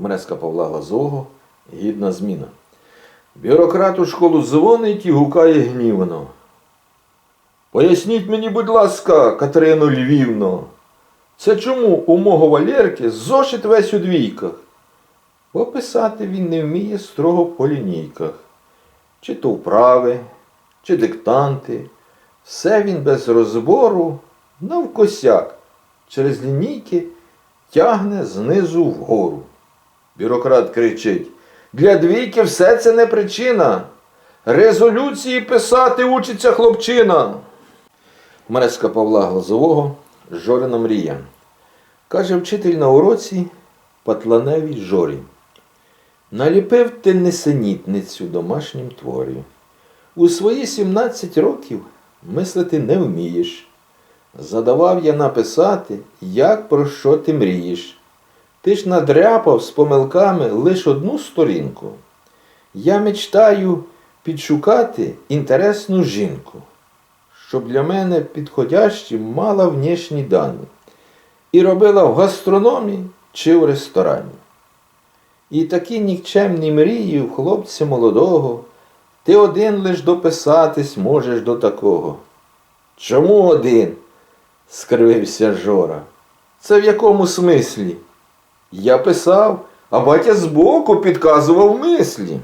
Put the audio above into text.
Хмереска Павла Глазового гідна зміна. Бюрократ у школу дзвонить і гукає гнівно. Поясніть мені, будь ласка, Катерино Львівно, це чому у мого Валєрки зошит весь у двійках? Бо писати він не вміє строго по лінійках. Чи то вправи, чи диктанти. Все він без розбору навкосяк через лінійки тягне знизу вгору. Бюрократ кричить: для двійки все це не причина. Резолюції писати учиться хлопчина. Мерезка Павла Глазового Жорина мрія. Каже вчитель на уроці Патланевій Жорі. Наліпив ти несенітницю домашнім творі. У свої 17 років мислити не вмієш. Задавав я написати, як про що ти мрієш. Ти ж надряпав з помилками лиш одну сторінку. Я мечтаю підшукати інтересну жінку, щоб для мене підходящі мала внешні дані і робила в гастрономі чи в ресторані. І такі нікчемні мрії в хлопця молодого, ти один лиш дописатись можеш до такого. Чому один? скривився Жора. Це в якому смислі? Я писав, а батя збоку підказував мислі.